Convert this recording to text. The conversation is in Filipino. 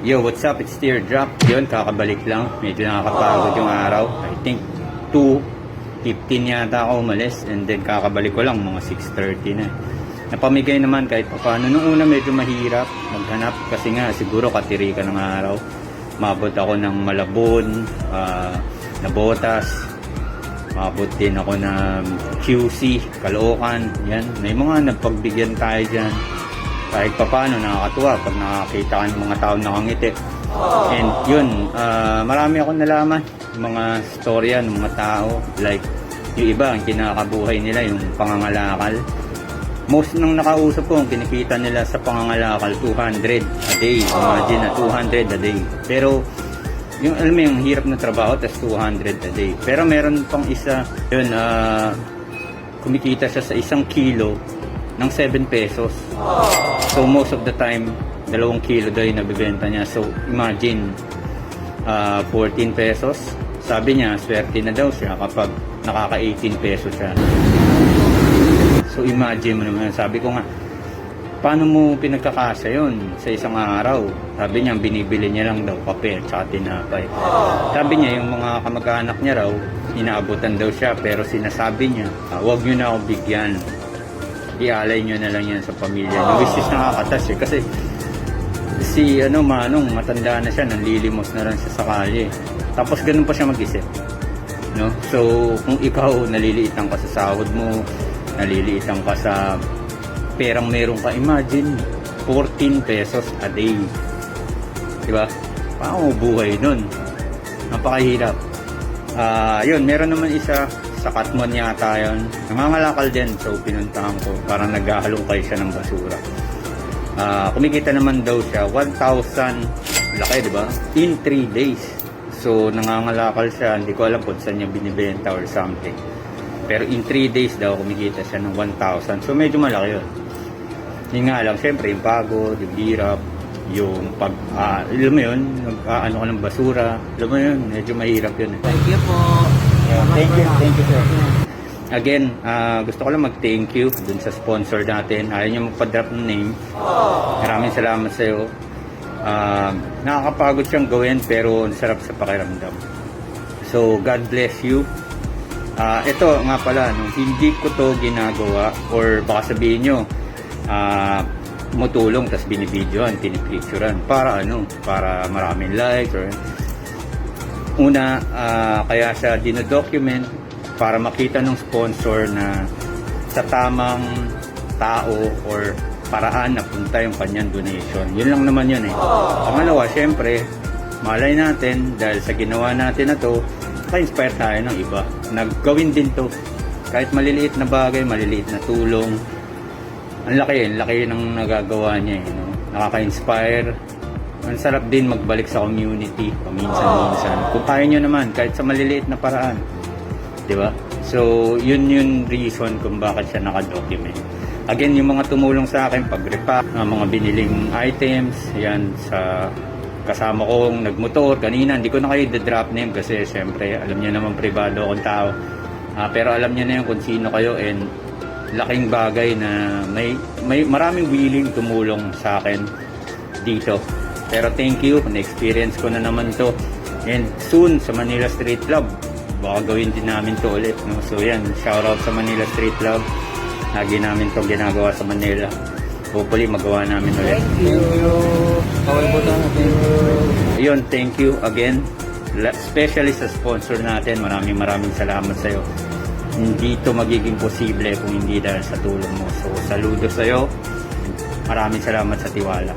Yo, what's up? It's Teardrop. Yun, kakabalik lang. Medyo nakakapagod yung araw. I think 2.15 yata ako umalis. And then kakabalik ko lang mga 6.30 na. Napamigay naman kahit pa paano. Nung una medyo mahirap maghanap kasi nga siguro katirikan ng araw. Mabot ako ng Malabon, ah, Nabotas, Mabot din ako ng QC, Caloocan, yan. May mga nagpagbigyan tayo dyan. Kahit pa paano, nakakatuwa pag nakakita ka ng mga tao nakangiti. And yun, ah, marami akong nalaman. Mga storya ng mga tao. Like, yung iba, ang kinakabuhay nila, yung pangangalakal. Most ng nakausap ko, ang kinikita nila sa pangangalakal, 200 a day. Imagine na 200 a day. Pero, yung alam mo yung hirap na trabaho, tas 200 a day. Pero meron pang isa, yun, ah, kumikita siya sa isang kilo ng 7 pesos. So most of the time, dalawang kilo daw yung nabibenta niya. So imagine, ah, 14 pesos. Sabi niya, swerte na daw siya kapag nakaka-18 pesos siya. So imagine mo naman, sabi ko nga, paano mo pinagkakasya yun sa isang araw? Sabi niya, binibili niya lang daw kape at saka tinapay. Sabi niya, yung mga kamag-anak niya raw, inaabutan daw siya, pero sinasabi niya, "Ah, wag niyo na ako bigyan. Ialay niyo na lang yan sa pamilya niyo. Which is nakakatas eh, kasi si ano Manong, matanda na siya, nanlilimos na lang siya sa kalye. Tapos ganun pa siya mag-isip. No? So, kung ikaw naliliitan ka sa sahod mo, naliliitan ka sa perang meron ka, imagine 14 pesos a day. Di ba? Paano buhay nun? Napakahirap. Ah, yun, meron naman isa sa Katmon yata yun. Nangangalakal din, so pinuntahan ko. Parang naghahalongkay siya ng basura. Ah, kumikita naman daw siya 1,000 laki, di ba? In 3 days. So, nangangalakal siya. Hindi ko alam kung saan niya binibenta or something. Pero in 3 days daw, kumikita siya ng 1,000. So, medyo malaki yun. Yun nga lang, syempre, yung pagod, yung hirap, yung pag, ah, alam mo yun, nag-ano ka ng basura, alam mo yun, medyo mahirap yun. Eh. Thank you po. Thank you, thank you, sir. Again, ah, gusto ko lang mag-thank you dun sa sponsor natin. Ayaw niyo magpa-drop ng name. Maraming salamat sa iyo. Ah, nakakapagod siyang gawin pero ang sarap sa pakiramdam. So, God bless you. Ah, ito nga pala, no, hindi ko to ginagawa or baka sabihin nyo, ah, tumutulong tapos binibidyoan, pinipicturean para ano, para maraming likes or Una, ah, kaya siya dinodocument para makita ng sponsor na sa tamang tao or paraan na punta yung kanyang donation. Yun lang naman yun eh. Pangalawa, syempre, malay natin dahil sa ginawa natin na to, ka-inspire tayo ng iba. Naggawin din to. Kahit maliliit na bagay, maliliit na tulong. Ang laki, ang laki ng nagagawa niya eh. No? Nakaka-inspire, ang sarap din magbalik sa community paminsan-minsan. Kung kaya nyo naman, kahit sa maliliit na paraan. Di ba? So, yun yung reason kung bakit siya nakadocument. Again, yung mga tumulong sa akin, pag-repack, ng mga biniling items, yan sa kasama kong nagmotor kanina. Hindi ko na kayo drop name kasi syempre, alam niyo naman privado akong tao. Ah, pero alam niyo na yun kung sino kayo and laking bagay na may, may maraming willing tumulong sa akin dito. Pero thank you, na-experience ko na naman to. And soon sa Manila Street Club, baka gawin din namin to ulit. No? So yan, shout out sa Manila Street Club. Lagi namin to ginagawa sa Manila. Hopefully magawa namin ulit. Thank you. Kawal po tayo. Thank you. Yun, thank you again. Especially sa sponsor natin, maraming maraming salamat sa iyo. Hindi to magiging posible kung hindi dahil sa tulong mo. So, saludo sa iyo. Maraming salamat sa tiwala.